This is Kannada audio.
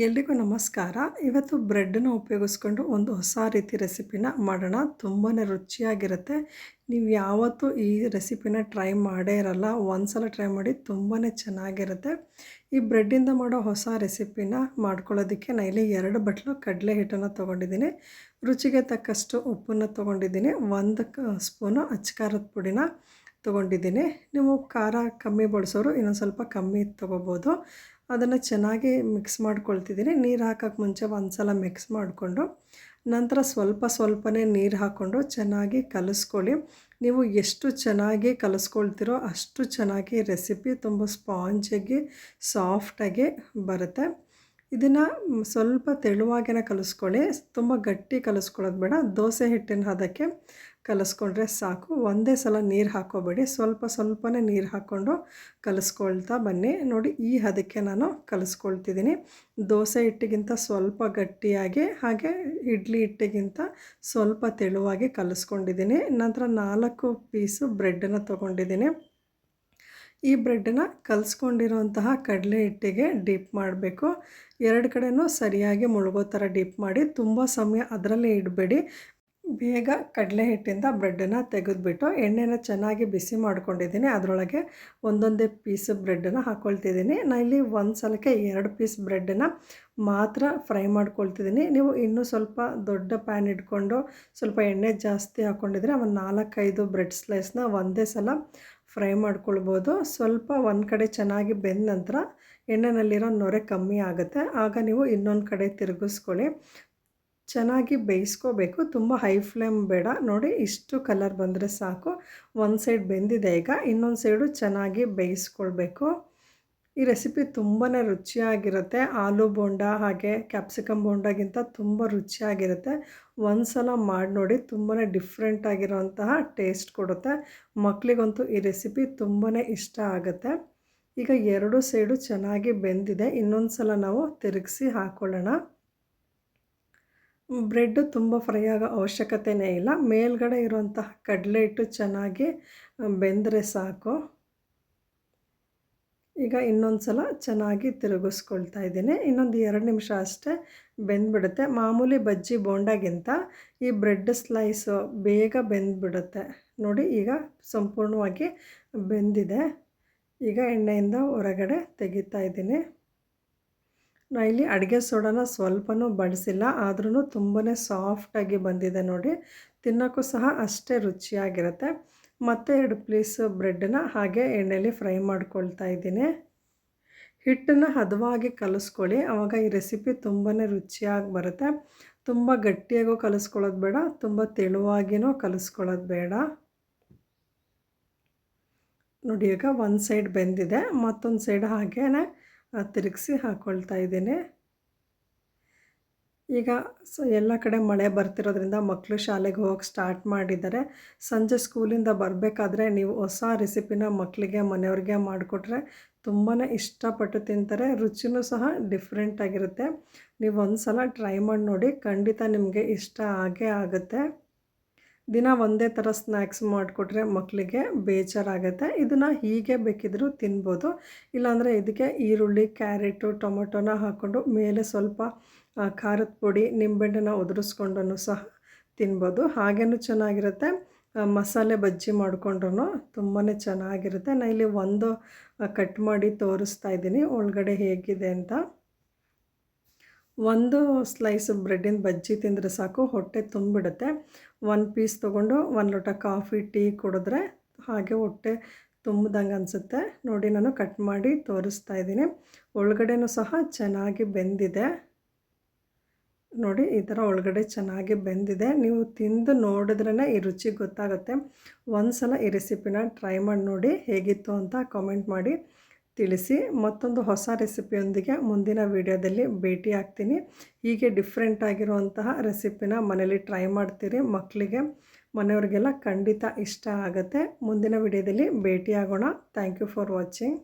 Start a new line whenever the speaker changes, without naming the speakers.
ಎಲ್ರಿಗೂ ನಮಸ್ಕಾರ. ಇವತ್ತು ಬ್ರೆಡ್ನ ಉಪಯೋಗಿಸ್ಕೊಂಡು ಒಂದು ಹೊಸ ರೀತಿ ರೆಸಿಪಿನ ಮಾಡೋಣ. ತುಂಬಾ ರುಚಿಯಾಗಿರುತ್ತೆ. ನೀವು ಯಾವತ್ತೂ ಈ ರೆಸಿಪಿನ ಟ್ರೈ ಮಾಡೇ ಇರಲ್ಲ. ಒಂದ್ಸಲ ಟ್ರೈ ಮಾಡಿ ತುಂಬಾ ಚೆನ್ನಾಗಿರುತ್ತೆ. ಈ ಬ್ರೆಡ್ಡಿಂದ ಮಾಡೋ ಹೊಸ ರೆಸಿಪಿನ ಮಾಡ್ಕೊಳ್ಳೋದಕ್ಕೆ ನಾನು ಇಲ್ಲಿ ಎರಡು ಬಟ್ಲು ಕಡಲೆ ಹಿಟ್ಟನ್ನು ತೊಗೊಂಡಿದ್ದೀನಿ. ರುಚಿಗೆ ತಕ್ಕಷ್ಟು ಉಪ್ಪನ್ನು ತೊಗೊಂಡಿದ್ದೀನಿ. ಒಂದು ಸ್ಪೂನು ಅಚ್ಕಾರದ ಪುಡಿನ. ತೊಗೊಂಡಿದ್ದೀನಿ. ನೀವು ಖಾರ ಕಮ್ಮಿ ಬಳಸೋರು ಇನ್ನೊಂದು ಸ್ವಲ್ಪ ಕಮ್ಮಿ ತೊಗೋಬೋದು. ಅದನ್ನು ಚೆನ್ನಾಗಿ ಮಿಕ್ಸ್ ಮಾಡ್ಕೊಳ್ತಿದ್ದೀನಿ. ನೀರು ಹಾಕೋಕ್ಕೆ ಮುಂಚೆ ಒಂದು ಸಲ ಮಿಕ್ಸ್ ಮಾಡಿಕೊಂಡು, ನಂತರ ಸ್ವಲ್ಪ ಸ್ವಲ್ಪನೇ ನೀರು ಹಾಕ್ಕೊಂಡು ಚೆನ್ನಾಗಿ ಕಲಿಸ್ಕೊಳ್ಳಿ. ನೀವು ಎಷ್ಟು ಚೆನ್ನಾಗಿ ಕಲಿಸ್ಕೊಳ್ತಿರೋ ಅಷ್ಟು ಚೆನ್ನಾಗಿ ರೆಸಿಪಿ ತುಂಬ ಸ್ಪಾಂಜಾಗಿ ಸಾಫ್ಟಾಗಿ ಬರುತ್ತೆ. ಇದನ್ನು ಸ್ವಲ್ಪ ತೆಳುವಾಗೇನ ಕಲಿಸ್ಕೊಳ್ಳಿ. ತುಂಬ ಗಟ್ಟಿ ಕಲಿಸ್ಕೊಳ್ಳೋದು ಬೇಡ. ದೋಸೆ ಹಿಟ್ಟಿನ ಹದಕ್ಕೆ ಕಲಿಸ್ಕೊಂಡ್ರೆ ಸಾಕು. ಒಂದೇ ಸಲ ನೀರು ಹಾಕೋಬೇಡಿ ಸ್ವಲ್ಪ ಸ್ವಲ್ಪನೇ ನೀರು ಹಾಕ್ಕೊಂಡು ಕಲಿಸ್ಕೊಳ್ತಾ ಬನ್ನಿ. ನೋಡಿ, ಈ ಹದಕ್ಕೆ ನಾನು ಕಲಿಸ್ಕೊಳ್ತಿದ್ದೀನಿ. ದೋಸೆ ಹಿಟ್ಟಿಗಿಂತ ಸ್ವಲ್ಪ ಗಟ್ಟಿಯಾಗಿ ಹಾಗೆ ಇಡ್ಲಿ ಹಿಟ್ಟಿಗಿಂತ ಸ್ವಲ್ಪ ತೆಳುವಾಗಿ ಕಲಿಸ್ಕೊಂಡಿದ್ದೀನಿ. ನಂತರ ನಾಲ್ಕು ಪೀಸು ಬ್ರೆಡ್ಡನ್ನು ತೊಗೊಂಡಿದ್ದೀನಿ. ಈ ಬ್ರೆಡ್ಡನ್ನ ಕಲಿಸ್ಕೊಂಡಿರೋಂತಹ ಕಡಲೆ ಹಿಟ್ಟಿಗೆ ಡಿಪ್ ಮಾಡಬೇಕು. ಎರಡು ಕಡೆಯೂ ಸರಿಯಾಗಿ ಮುಳುಗೋ ಥರ ಡಿಪ್ ಮಾಡಿ ತುಂಬ ಸಮಯ ಅದರಲ್ಲೇ ಇಡಬೇಡಿ. ಬೇಗ ಕಡಲೆ ಹಿಟ್ಟಿಂದ ಬ್ರೆಡ್ಡನ್ನು ತೆಗೆದುಬಿಟ್ಟು ಎಣ್ಣೆನ ಚೆನ್ನಾಗಿ ಬಿಸಿ ಮಾಡ್ಕೊಂಡಿದ್ದೀನಿ. ಅದರೊಳಗೆ ಒಂದೊಂದೇ ಪೀಸ್ ಬ್ರೆಡ್ಡನ್ನು ಹಾಕ್ಕೊಳ್ತಿದ್ದೀನಿ ನಾನು ಇಲ್ಲಿ ಒಂದು ಸಲಕ್ಕೆ ಎರಡು ಪೀಸ್ ಬ್ರೆಡ್ಡನ್ನು ಮಾತ್ರ ಫ್ರೈ ಮಾಡ್ಕೊಳ್ತಿದ್ದೀನಿ. ನೀವು ಇನ್ನೂ ಸ್ವಲ್ಪ ದೊಡ್ಡ ಪ್ಯಾನ್ ಇಟ್ಕೊಂಡು ಸ್ವಲ್ಪ ಎಣ್ಣೆ ಜಾಸ್ತಿ ಹಾಕ್ಕೊಂಡಿದ್ರೆ ಒಂದು ನಾಲ್ಕೈದು ಬ್ರೆಡ್ ಸ್ಲೈಸ್ನ ಒಂದೇ ಸಲ ಫ್ರೈ ಮಾಡ್ಕೊಳ್ಬೋದು. ಸ್ವಲ್ಪ ಒಂದು ಕಡೆ ಚೆನ್ನಾಗಿ ಬೆಂದ ನಂತರ ಎಣ್ಣೆನಲ್ಲಿರೋ ನೊರೆ ಕಮ್ಮಿ ಆಗುತ್ತೆ. ಆಗ ನೀವು ಇನ್ನೊಂದು ಕಡೆ ತಿರುಗಿಸ್ಕೊಳ್ಳಿ. ಚೆನ್ನಾಗಿ ಬೇಯಿಸ್ಕೋಬೇಕು. ತುಂಬ ಹೈ ಫ್ಲೇಮ್ ಬೇಡ. ನೋಡಿ ಇಷ್ಟು ಕಲರ್ ಬಂದರೆ ಸಾಕು. ಒಂದು ಸೈಡ್ ಬೆಂದಿದೆ ಈಗ. ಇನ್ನೊಂದು ಸೈಡು ಚೆನ್ನಾಗಿ ಬೇಯಿಸ್ಕೊಳ್ಬೇಕು. ಈ ರೆಸಿಪಿ ತುಂಬಾ ರುಚಿಯಾಗಿರುತ್ತೆ. ಆಲೂ ಬೋಂಡ ಹಾಗೆ ಕ್ಯಾಪ್ಸಿಕಮ್ ಬೋಂಡಾಗಿಂತ ತುಂಬ ರುಚಿಯಾಗಿರುತ್ತೆ. ಒಂದು ಸಲ ಮಾಡಿ ನೋಡಿ ತುಂಬಾ ಡಿಫ್ರೆಂಟ್ ಆಗಿರೋಂತಹ ಟೇಸ್ಟ್ ಕೊಡುತ್ತೆ. ಮಕ್ಕಳಿಗಂತೂ ಈ ರೆಸಿಪಿ ತುಂಬಾ ಇಷ್ಟ ಆಗುತ್ತೆ. ಈಗ ಎರಡು ಸೈಡು ಚೆನ್ನಾಗಿ ಬೆಂದಿದೆ. ಇನ್ನೊಂದು ಸಲ ನಾವು ತಿರುಗಿಸಿ ಹಾಕ್ಕೊಳ್ಳೋಣ ಬ್ರೆಡ್ ತುಂಬ ಫ್ರೈ ಆಗೋ ಅವಶ್ಯಕತೆಯೇ ಇಲ್ಲ. ಮೇಲ್ಗಡೆ ಇರುವಂತಹ ಕಡಲೆ ಹಿಟ್ಟು ಚೆನ್ನಾಗಿ ಬೆಂದರೆ ಸಾಕು. ಈಗ ಇನ್ನೊಂದು ಸಲ ಚೆನ್ನಾಗಿ ತಿರುಗಿಸ್ಕೊಳ್ತಾ ಇದ್ದೀನಿ. ಇನ್ನೊಂದು ಎರಡು ನಿಮಿಷ ಅಷ್ಟೇ ಬೆಂದ್ಬಿಡುತ್ತೆ. ಮಾಮೂಲಿ ಬಜ್ಜಿ ಬೋಂಡಾಗಿಂತ ಈ ಬ್ರೆಡ್ ಸ್ಲೈಸು ಬೇಗ ಬೆಂದ್ಬಿಡುತ್ತೆ. ನೋಡಿ, ಈಗ ಸಂಪೂರ್ಣವಾಗಿ ಬೆಂದಿದೆ. ಈಗ ಎಣ್ಣೆಯಿಂದ ಹೊರಗಡೆ ತೆಗಿತಾ ಇದ್ದೀನಿ. ನಾನು ಇಲ್ಲಿ ಅಡುಗೆ ಸೋಡಾನ ಸ್ವಲ್ಪನೂ ಬಳಸಿಲ್ಲ ಆದ್ರೂ ತುಂಬಾ ಸಾಫ್ಟಾಗಿ ಬಂದಿದೆ ನೋಡಿ. ತಿನ್ನೋಕ್ಕೂ ಸಹ ಅಷ್ಟೇ ರುಚಿಯಾಗಿರುತ್ತೆ. ಮತ್ತು ಎರಡು ಪ್ಲೀಸ್ ಬ್ರೆಡ್ಡನ್ನ ಹಾಗೆ ಎಣ್ಣೆಯಲ್ಲಿ ಫ್ರೈ ಮಾಡ್ಕೊಳ್ತಾ ಇದ್ದೀನಿ. ಹಿಟ್ಟನ್ನು ಹದವಾಗಿ ಕಲಿಸ್ಕೊಳ್ಳಿ. ಆವಾಗ ಈ ರೆಸಿಪಿ ತುಂಬಾ ರುಚಿಯಾಗಿ ಬರುತ್ತೆ. ತುಂಬ ಗಟ್ಟಿಯಾಗೂ ಕಲಿಸ್ಕೊಳ್ಳೋದು ಬೇಡ, ತುಂಬ ತೆಳುವಾಗಿಯೂ ಕಲಿಸ್ಕೊಳ್ಳೋದು ಬೇಡ. ನೋಡಿ, ಈಗ ಒಂದು ಸೈಡ್ ಬೆಂದಿದೆ. ಮತ್ತೊಂದು ಸೈಡ್ ಹಾಗೇ ತಿರುಗಿಸಿ ಹಾಕ್ಕೊಳ್ತಾ ಇದ್ದೀನಿ. ಈಗ ಸೊ ಎಲ್ಲ ಕಡೆ ಮಳೆ ಬರ್ತಿರೋದ್ರಿಂದ ಮಕ್ಕಳು ಶಾಲೆಗೆ ಹೋಗಕ್ಕೆ ಸ್ಟಾರ್ಟ್ ಮಾಡಿದ್ದಾರೆ. ಸಂಜೆ ಸ್ಕೂಲಿಂದ ಬರಬೇಕಾದ್ರೆ ನೀವು ಹೊಸ ರೆಸಿಪಿನ ಮಕ್ಕಳಿಗೆ ಮನೆಯವ್ರಿಗೆ ಮಾಡಿಕೊಟ್ರೆ ತುಂಬಾ ಇಷ್ಟಪಟ್ಟು ತಿಂತಾರೆ. ರುಚಿನೂ ಸಹ ಡಿಫ್ರೆಂಟಾಗಿರುತ್ತೆ ನೀವು ಒಂದು ಸಲ ಟ್ರೈ ಮಾಡಿ ನೋಡಿ, ಖಂಡಿತ ನಿಮಗೆ ಇಷ್ಟ ಆಗೇ ಆಗುತ್ತೆ. ದಿನ ಒಂದೇ ಥರ ಸ್ನ್ಯಾಕ್ಸ್ ಮಾಡಿಕೊಟ್ರೆ ಮಕ್ಕಳಿಗೆ ಬೇಜಾರಾಗುತ್ತೆ. ಇದನ್ನು ಹೀಗೆ ಬೇಕಿದ್ದರೂ ತಿನ್ಬೋದು. ಇಲ್ಲಾಂದರೆ ಇದಕ್ಕೆ ಈರುಳ್ಳಿ, ಕ್ಯಾರೆಟು, ಟೊಮೊಟೊನ ಹಾಕ್ಕೊಂಡು ಮೇಲೆ ಸ್ವಲ್ಪ ಖಾರದ ಪುಡಿ ನಿಂಬೆಹಣ್ಣನ್ನು ಉದುರಿಸ್ಕೊಂಡು ಸಹ ತಿನ್ಬೋದು. ಹಾಗೇನು ಚೆನ್ನಾಗಿರುತ್ತೆ. ಮಸಾಲೆ ಬಜ್ಜಿ ಮಾಡಿಕೊಂಡ್ರು ತುಂಬಾ ಚೆನ್ನಾಗಿರುತ್ತೆ. ನಾನು ಇಲ್ಲಿ ಒಂದು ಕಟ್ ಮಾಡಿ ತೋರಿಸ್ತಾ ಇದ್ದೀನಿ. ಒಳಗಡೆ ಹೇಗಿದೆ ಅಂತ. ಒಂದು ಸ್ಲೈಸ್ ಬ್ರೆಡ್ಡಿನ ಬಜ್ಜಿ ತಿಂದರೆ ಸಾಕು. ಹೊಟ್ಟೆ ತುಂಬಿಡುತ್ತೆ. ಒಂದು ಪೀಸ್ ತೊಗೊಂಡು ಒಂದು ಲೋಟ ಕಾಫಿ, ಟೀ ಕುಡಿದ್ರೆ ಹಾಗೆ ಹೊಟ್ಟೆ ತುಂಬ್ದಂಗೆ ಅನಿಸುತ್ತೆ. ನೋಡಿ ನಾನು ಕಟ್ ಮಾಡಿ ತೋರಿಸ್ತಾ ಇದ್ದೀನಿ. ಒಳಗಡೆನೂ ಸಹ ಚೆನ್ನಾಗಿ ಬೆಂದಿದೆ. ನೋಡಿ, ಈ ಥರ ಒಳಗಡೆ ಚೆನ್ನಾಗಿ ಬೆಂದಿದೆ. ನೀವು ತಿಂದು ನೋಡಿದ್ರೇ ಈ ರುಚಿ ಗೊತ್ತಾಗುತ್ತೆ. ಒಂದು ಸಲ ಈ ರೆಸಿಪಿನ ಟ್ರೈ ಮಾಡಿ ನೋಡಿ ಹೇಗಿತ್ತು ಅಂತ ಕಾಮೆಂಟ್ ಮಾಡಿ ತಿಳಿಸಿ. ಮತ್ತೊಂದು ಹೊಸ ರೆಸಿಪಿಯೊಂದಿಗೆ ಮುಂದಿನ ವಿಡಿಯೋದಲ್ಲಿ ಭೇಟಿ ಆಗ್ತೀನಿ. ಹೀಗೆ ಡಿಫ್ರೆಂಟ್ ಆಗಿರುವಂತಹ ರೆಸಿಪಿನ ಮನೇಲಿ ಟ್ರೈ ಮಾಡ್ತೀರಿ. ಮಕ್ಕಳಿಗೆ ಮನೆಯವ್ರಿಗೆಲ್ಲ ಖಂಡಿತ ಇಷ್ಟ ಆಗುತ್ತೆ. ಮುಂದಿನ ವಿಡಿಯೋದಲ್ಲಿ ಭೇಟಿಯಾಗೋಣ. Thank you for watching